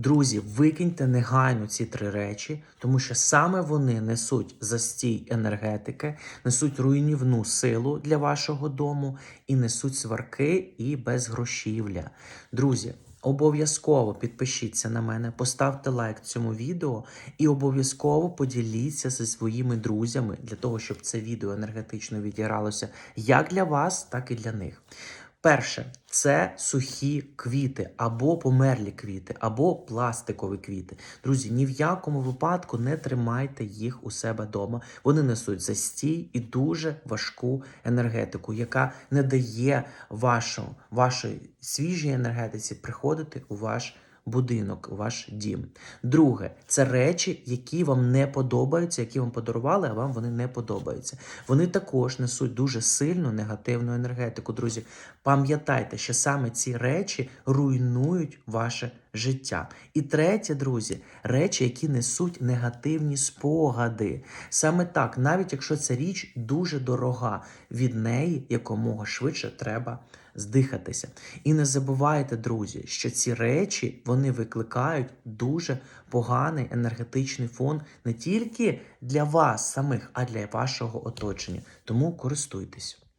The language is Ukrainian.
Друзі, викиньте негайно ці три речі, тому що саме вони несуть застій енергетики, несуть руйнівну силу для вашого дому і несуть сварки і безгрошівля. Друзі, обов'язково підпишіться на мене, поставте лайк цьому відео і обов'язково поділіться зі своїми друзями для того, щоб це відео енергетично відігралося як для вас, так і для них. Перше, це сухі квіти, або померлі квіти, або пластикові квіти. Друзі, ні в якому випадку не тримайте їх у себе вдома. Вони несуть застій і дуже важку енергетику, яка не дає вашу, вашій свіжій енергетиці приходити у ваш будинок, ваш дім. Друге, це речі, які вам не подобаються, які вам подарували, а вам вони не подобаються. Вони також несуть дуже сильну негативну енергетику. Друзі, пам'ятайте, що саме ці речі руйнують ваше життя. І третє, друзі, речі, які несуть негативні спогади. Саме так, навіть якщо ця річ дуже дорога, від неї якомога швидше треба здихатися. І не забувайте, друзі, що ці речі вони викликають дуже поганий енергетичний фон не тільки для вас самих, а для вашого оточення. Тому користуйтесь.